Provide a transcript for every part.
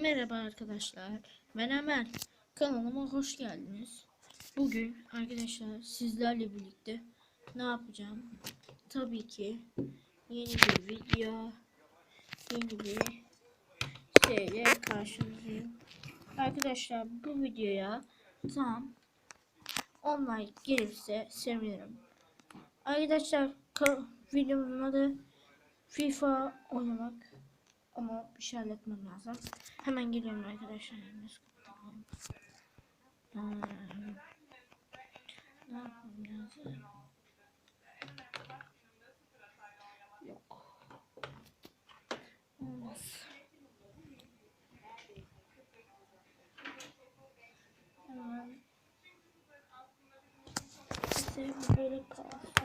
Merhaba arkadaşlar. Ben Emel. Kanalıma hoş geldiniz. Bugün arkadaşlar sizlerle birlikte ne yapacağım? Tabii ki yeni bir video, yeni bir şeyle karşınızdayım. Arkadaşlar bu videoya tam 10 like gelirse sevinirim. Arkadaşlar ka- videomuzun adı FIFA oynamak. Ama bir şey halletmem lazım. Hemen geliyorum arkadaşlar. Hmm. Ne yapmam lazım? Yok. Olmaz. Hemen. İşte böyle kalsın.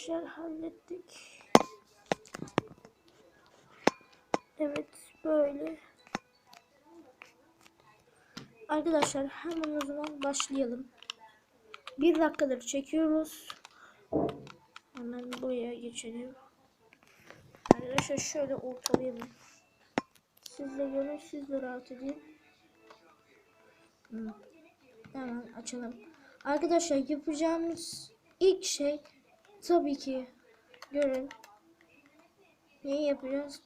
Arkadaşlar hallettik. Evet böyle. Arkadaşlar hemen o zaman başlayalım. Bir dakikadır çekiyoruz. Hemen buraya geçelim. Arkadaşlar şöyle ortalayalım. Siz de görün, siz de rahat edin. Hemen açalım. Arkadaşlar yapacağımız ilk şey tabii ki görün. Neyi yapacağız?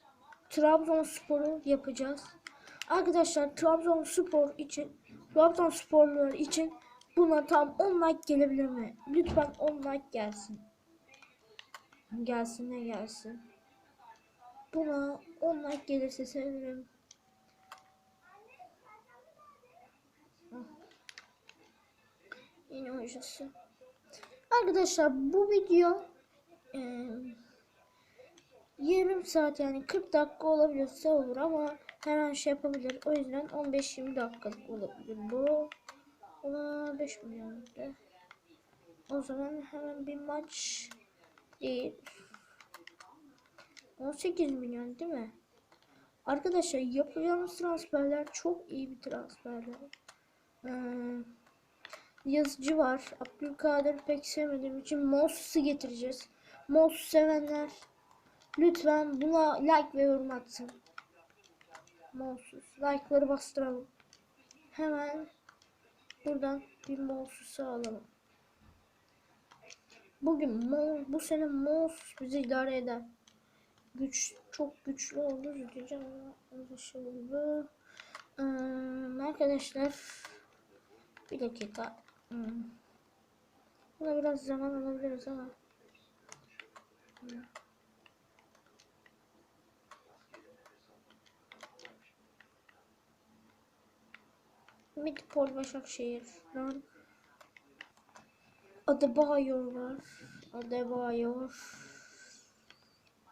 Trabzonspor'u yapacağız. Arkadaşlar Trabzonspor için Trabzonsporlular için buna tam 10 like gelebilir mi? Lütfen 10 like gelsin. Gelsin ne gelsin. Buna 10 like gelirse sevinirim. Yeni oyuncusu. Arkadaşlar bu video e, yarım saat yani 40 dakika olabilirse olur ama her an şey yapabilir. O yüzden 15-20 dakikalık olabilir. Bu ona 5 milyon de. O zaman hemen bir maç değil. 18 milyon değil mi? Arkadaşlar yapacağımız transferler çok iyi bir transferler. Ee, yazıcı var. Abdülkadir pek sevmediğim için Moses'u getireceğiz. Moses sevenler lütfen buna like ve yorum atsın. Moses. Like'ları bastıralım. Hemen buradan bir Moses'u alalım. Bugün Mo bu sene Moses bizi idare eder. Güç çok güçlü olur diyeceğim ama. Ee, arkadaşlar bir dakika. Hmm. Buna biraz zaman alabiliriz ama. Midpol Başakşehir. Lan. Adebayor var. Adebayor.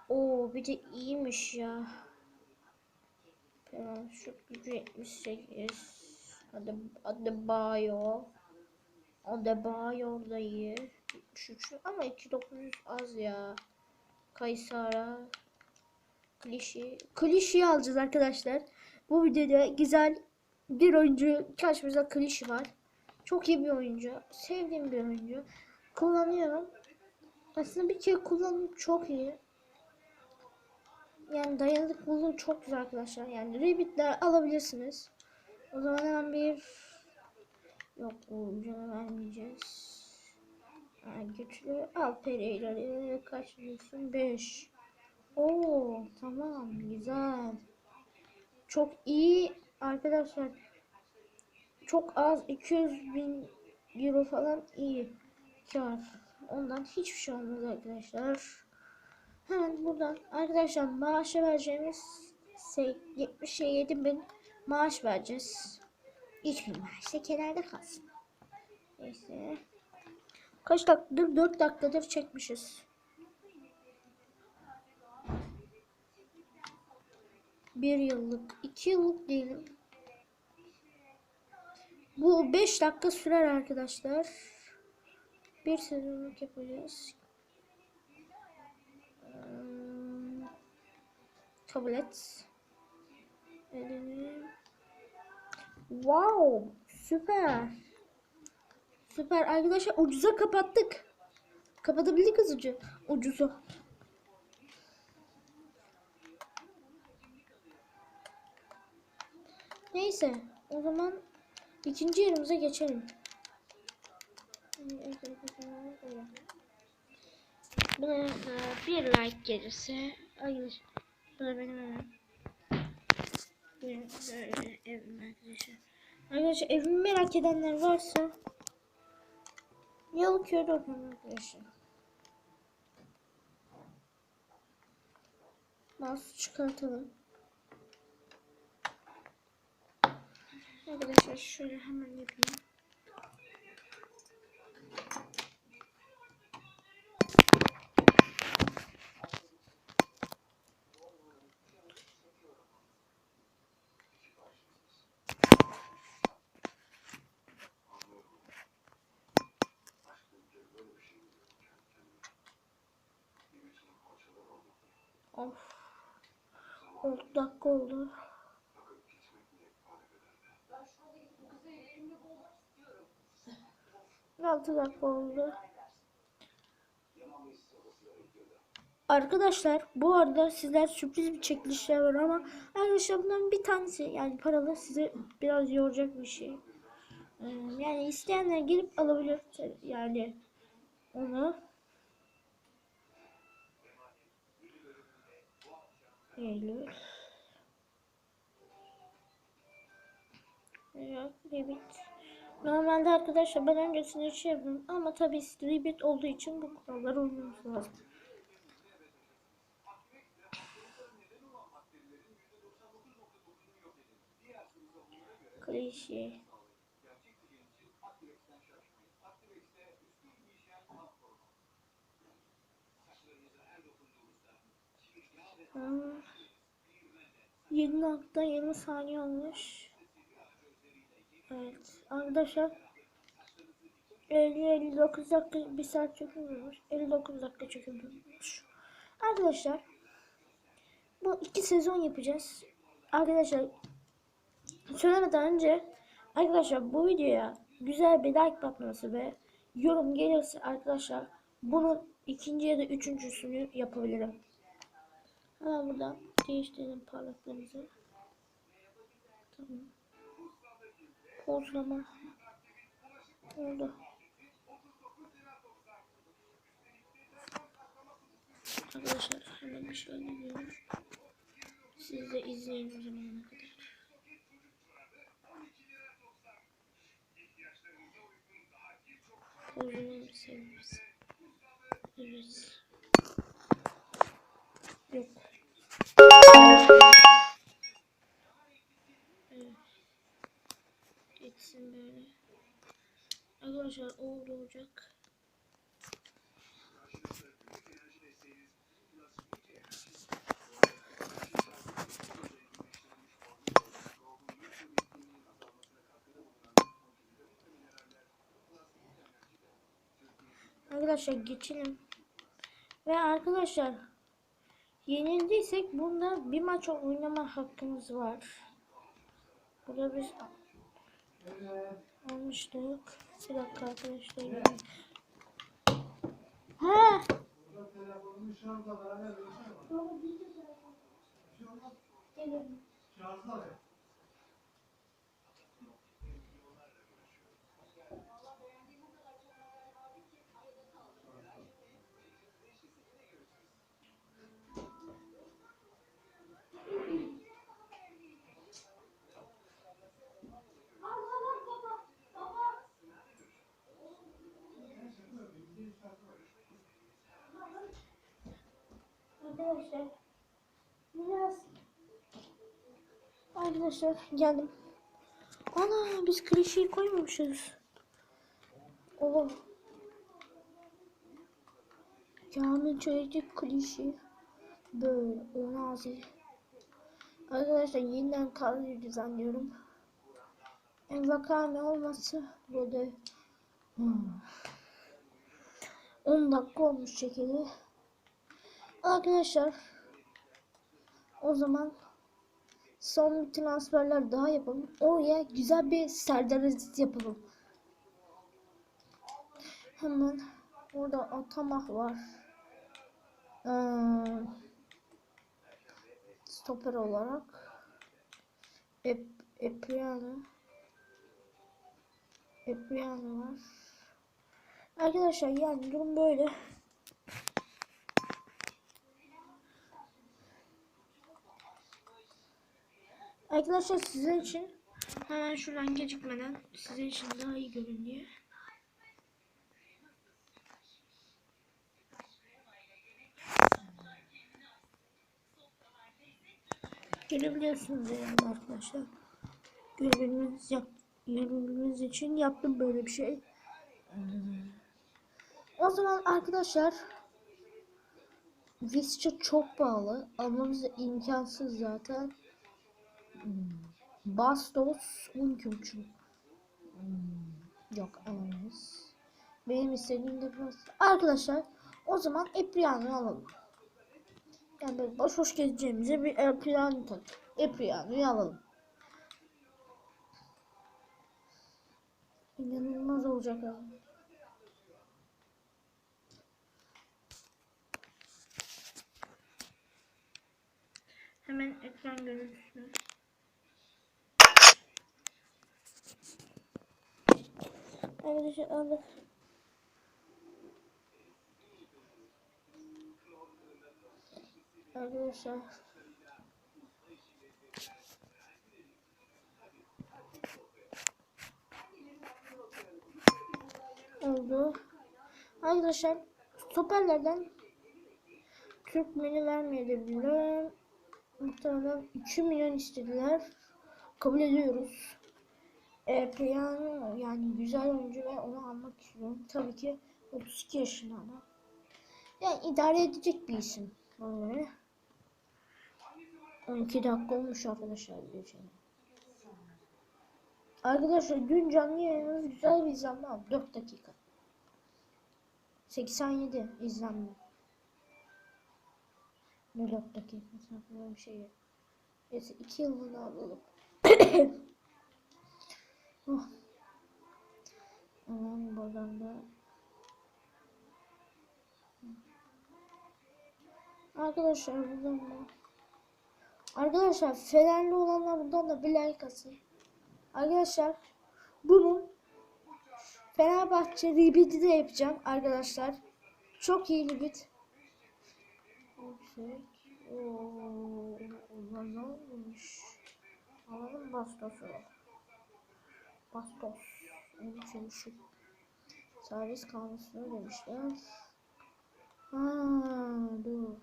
Oo bir de iyiymiş ya. Falan şu gücü 78. Ade, Adebayor. Adebayor da iyi. 73 ama 2900 az ya. Kaysara. Klişi. Klişi alacağız arkadaşlar. Bu videoda güzel bir oyuncu karşımıza klişi var. Çok iyi bir oyuncu. Sevdiğim bir oyuncu. Kullanıyorum. Aslında bir kere kullanım çok iyi. Yani dayanıklılığı çok güzel arkadaşlar. Yani Rabbit'ler alabilirsiniz. O zaman hemen bir yok bu oyuncuya vermeyeceğiz. Ha, güçlü al Pereira'yı kaç diyorsun? 5. Oo tamam güzel. Çok iyi arkadaşlar. Çok az 200 bin euro falan iyi kar. Ondan hiçbir şey olmaz arkadaşlar. Hemen buradan arkadaşlar maaşa vereceğimiz şey 77 bin maaş vereceğiz. 3000 maaş da kenarda kalsın. Neyse. Kaç dakikadır? 4 dakikadır çekmişiz. Bir yıllık, iki yıllık değilim. Bu 5 dakika sürer arkadaşlar. Bir sezonluk yapacağız. Kabul et. Edelim. Wow, süper. Süper arkadaşlar ucuza kapattık. Kapatabildik hızlıca ucuzu. Neyse o zaman ikinci yerimize geçelim. Buna e, bir like gelirse hayır bu benim evim. Böyle arkadaşlar. Arkadaşlar evimi merak edenler varsa Yalıköy'de okuyorum arkadaşlar. Mouse çıkartalım. Arkadaşlar şöyle hemen yapayım. Of. 10 dakika oldu. Altı dakika oldu. Arkadaşlar bu arada sizler sürpriz bir çekilişler var ama arkadaşlar bundan bir tanesi yani paralı size biraz yoracak bir şey. Ee, Yani isteyenler gelip alabilir yani onu. Eylül. Evet, Rabbit. Normalde arkadaşlar ben öncesinde şey yapıyorum ama tabii Rabbit olduğu için bu kurallara uymamız lazım. Klişe. Hmm. 7.20 saniye olmuş. Evet arkadaşlar 50-59 dakika bir saat çekilmiş 59 dakika çekilmiş Arkadaşlar bu iki sezon yapacağız Arkadaşlar söylemeden önce Arkadaşlar bu videoya güzel bir like atması ve yorum gelirse arkadaşlar bunun ikinci ya da üçüncüsünü yapabilirim. Hemen buradan değiştirelim parlaklığımızı. Tamam. Pozlama. Oldu. Arkadaşlar hemen bir şöyle diyorum. Siz de izleyin o zamana kadar. Pozlamamı severiz. Evet. Yok. Geçsin böyle. Arkadaşlar oldu olacak. Arkadaşlar geçelim. Ve arkadaşlar yenildiysek bunda bir maç oynama hakkımız var. Burada biz almıştık. Bir dakika arkadaşlar. Ha. Arkadaşlar biraz Arkadaşlar geldim. Ana biz klişeyi koymamışız. Oh. Kamil çocuk klişe. Böyle o nazi. Arkadaşlar yeniden kadro düzenliyorum. En vakame olması böyle hmm. 10 dakika olmuş çekili. Arkadaşlar o zaman son transferler daha yapalım. Oraya güzel bir Serdar Aziz yapalım. Hemen orada Atamah var. Ee, stoper olarak Ep, Epriano Epriano var. Arkadaşlar yani durum böyle. Arkadaşlar sizin için hemen şuradan gecikmeden sizin için daha iyi görün diye. Görebiliyorsunuz yani arkadaşlar. Görebilmeniz, yap, görebilmeniz için yaptım böyle bir şey. O zaman arkadaşlar Visca çok pahalı. Almamız imkansız zaten. Bastos 12.5 hmm. Yok alamayız. Benim istediğim de biraz. Arkadaşlar o zaman Epriano'yu alalım. Yani böyle boş boş gezeceğimize bir Epriano tak. Epriano'yu alalım. İnanılmaz olacak abi. Hemen ekran görüntüsünü. Arkadaşlar aldık. Arkadaşlar. Oldu. Arkadaşlar stoperlerden Türk menü vermeyebilirler. Muhtemelen 2 milyon istediler. Kabul ediyoruz. E, Piyano yani güzel oyuncu ve onu almak istiyorum. Tabii ki 32 yaşında ama. Yani idare edecek bir isim. Böyle. 12 dakika olmuş arkadaşlar diyeceğim. Arkadaşlar dün canlı yayınımız güzel bir izlenme aldı. 4 dakika. 87 izlenme. Ne 4 dakika böyle bir şey. Neyse 2 yılını alalım. oh. Aman buradan da Arkadaşlar buradan da Arkadaşlar Fenerli olanlar buradan da bir like atın. Arkadaşlar bunun Fenerbahçe ribidi de yapacağım arkadaşlar. Çok iyi ribit. Yüksek. Ooo. Ne olmuş? Alalım bastosu. Bastos. Onu çalışıp. Servis kalmasını demişler. Ha, dur.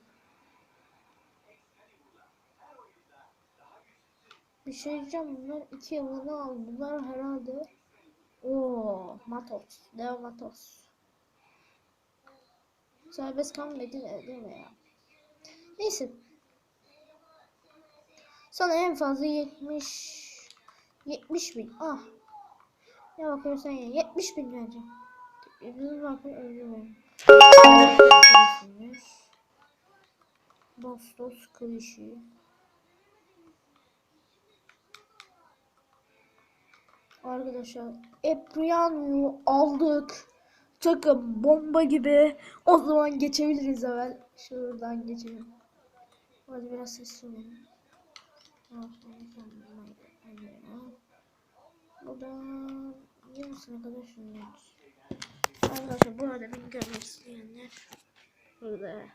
Bir şey diyeceğim bunlar iki yılını aldılar herhalde. Oo, Matos. Leo Matos. Serbest kalmadı değil mi ya? Neyse. Sana en fazla 70 70 bin. Ah. Ne bakıyorsan ya 70 bin vereceğim. Bir bakın özür Bastos klişi. Arkadaşlar Epriano'yu aldık. Takım bomba gibi. O zaman geçebiliriz evvel. Şuradan geçelim. Hadi biraz sesli olalım. Buradan yarısına kadar şunlar. Arkadaşlar bu arada beni görmek isteyenler burada.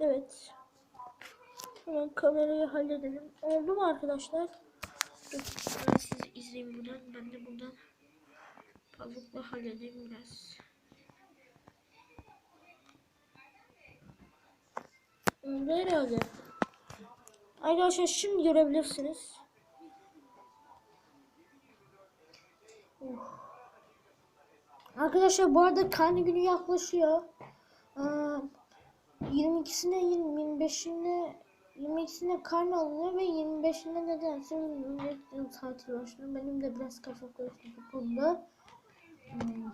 Evet. Hemen kamerayı halledelim. Oldu mu arkadaşlar? Ben sizi izleyeyim buradan. Ben de buradan pamukla halledeyim biraz. Oldu herhalde. Arkadaşlar şimdi görebilirsiniz. Oh. Arkadaşlar bu arada karne günü yaklaşıyor. Aa, 22'sine 25'ine 22'sine karne alınıyor ve 25'inde nedense yıl tatil başlıyor. Benim de biraz kafa karıştı bu konuda. Hmm.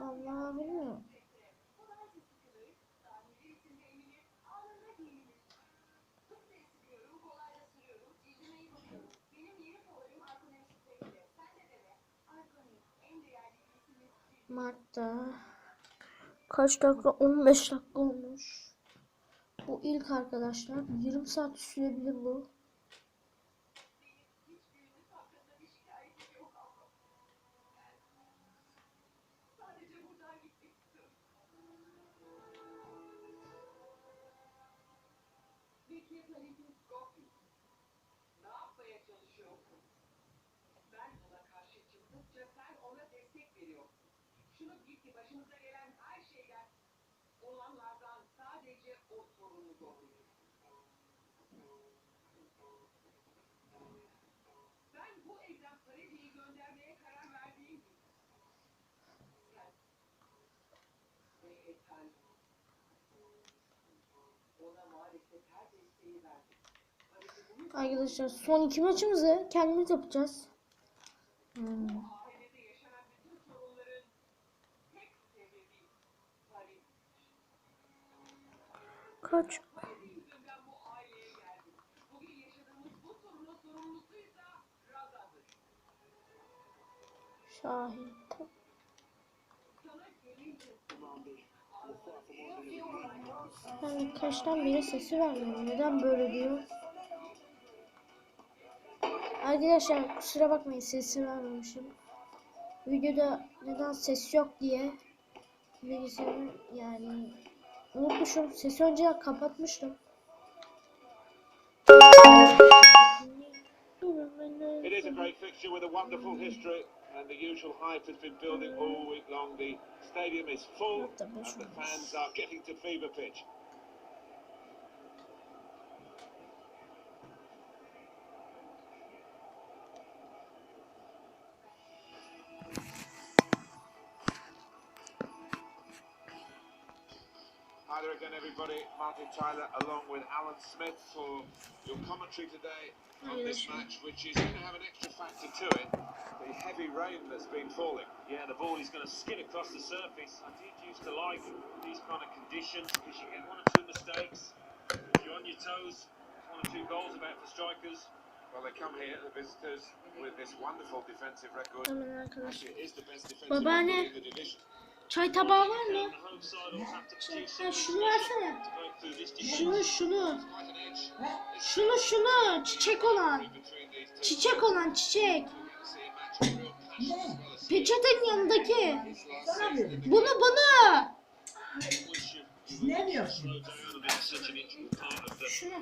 Vallahi bilmiyorum. Mart'ta kaç dakika? 15 dakika olmuş. Bu ilk arkadaşlar. 20 saat sürebilir bu. Şunu bil ki başımıza gelen her şeyden olanlardan sadece o sorunu doğuyor. Ben bu evden Freddy'yi göndermeye karar verdiğim gün sen ve Ethan ona maalesef her desteği bunu Arkadaşlar son iki maçımızı kendimiz yapacağız. Hmm. Raza'dır. Şahin. Ben kaçtan beri sesi vermiyorum. Neden böyle diyor? Arkadaşlar kusura bakmayın sesi vermemişim. Videoda neden ses yok diye bilgisayarı yani unutmuşum. Sesi önce kapatmıştım. It is a great fixture with a wonderful history, and the usual hype has been building all week long. The stadium is full, and the fans are getting to fever pitch. There again, everybody. Martin Tyler, along with Alan Smith, for your commentary today on this match, which is going to have an extra factor to it the heavy rain that's been falling. Yeah, the ball is going to skid across the surface. I did used to like these kind of conditions because you get one or two mistakes. If You're on your toes. One or two goals about for strikers. Well, they come here, the visitors, with this wonderful defensive record. Hemen. Actually, it is the best defensive record in the division. Çay tabağı var mı? something şunu versene. Şunu şunu. Şunu şunu. Çiçek olan. Çiçek olan çiçek. Peçetenin yanındaki. Bunu bunu. Ne diyorsun? Şunu.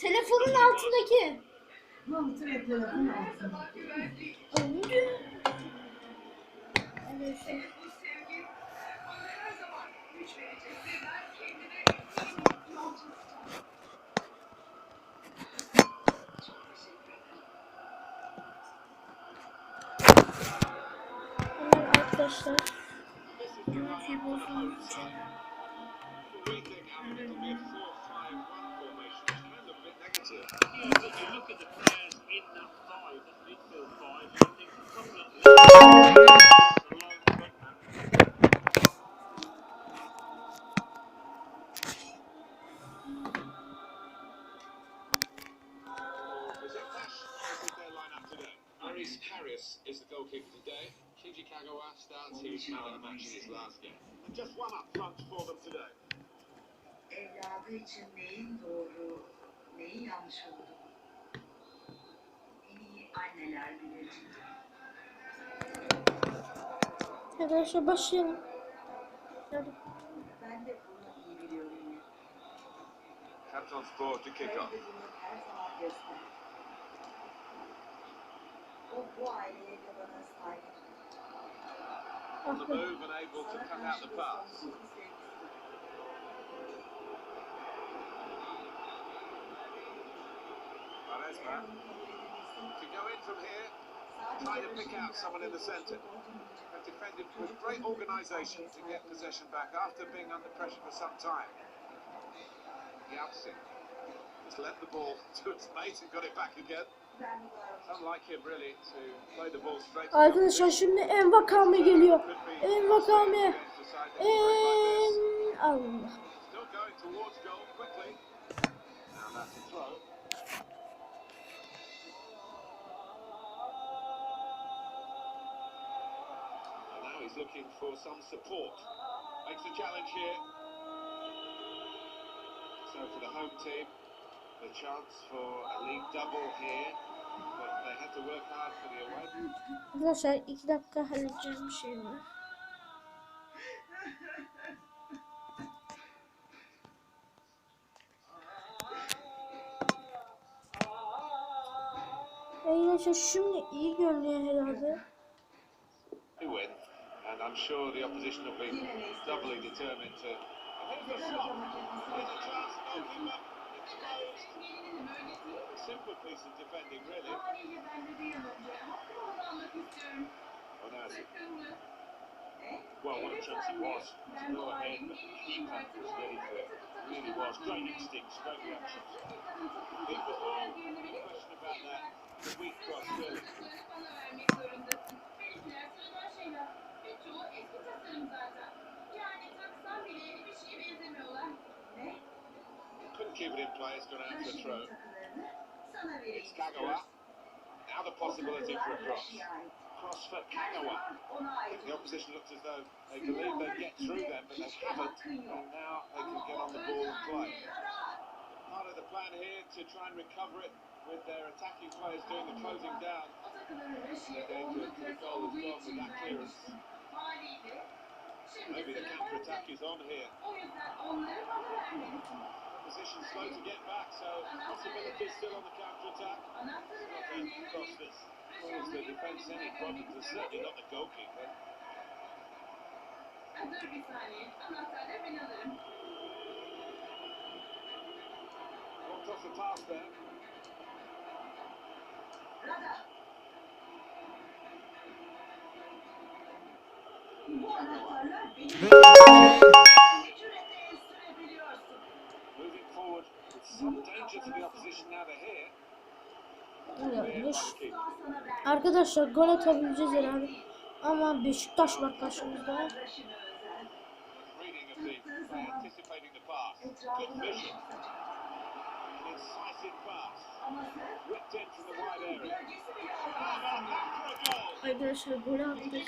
Telefonun altındaki. Mantı ve telefon altında. Arkadaşlar. Görüntüyü bozduğum için. We think, today. Shinji Kagawa starts. Of the match in his last game. And just one up front for them today. Evladı için neyin doğru, neyin yanlış olduğunu en iyi anneler bilir. Arkadaşlar başlayalım. Hadi. Ben de bunu iyi biliyorum. ya. Trabzonspor to kick Ben off. de bunu her zaman gösterdim. On the move and able to cut out the pass. Quaresma to go in from here, trying to pick out someone in the centre. Have defended with great organisation to get possession back after being under pressure for some time. Yalcin has left the ball to its mate and got it back again. Arkadaşlar şimdi Envakame geliyor. Envakame. En... En Allah. A looking for some support. Makes the challenge here. So for the home team, the chance for a league double here. But they had to work hard for the away. Arkadaşlar iki dakika halledeceğim bir şey var. Arkadaşlar şimdi iyi görünüyor herhalde. And I'm sure the opposition will be doubly determined to. Onasi. Well, what a chance it was. To go ahead, but keeper was ready for it. Really was. Great instinct, great reaction. It was all question about that. The weak cross, really. Birçoğu eski tasarım zaten. Yani taksan bile bir şeye benzemiyorlar. ne? Couldn't keep it in play. It's out for a Taşıyın throw. It's Kagawa. Now the possibility for a cross. Cross for Kagawa. The opposition looked as though they believed they'd get through them, but they haven't. And now they can get on the ball and play. Part of the plan here to try and recover it with their attacking players doing the closing down. Raşiye Okay. The goal olduğu gone with that clearance. Maybe the counter attack is on here. Opposition slow to get back, so possibilities still on the counter attack. Anahtarı Not veren the cross ne? that's caused the defence any problems, and certainly not the goalkeeper. Dur bir saniye. Anahtarları ben. Walked off the pass there. Rada. Yapmış. Arkadaşlar gol atabileceğiz herhalde. Ama Beşiktaş var karşımızda. Arkadaşlar gol attık.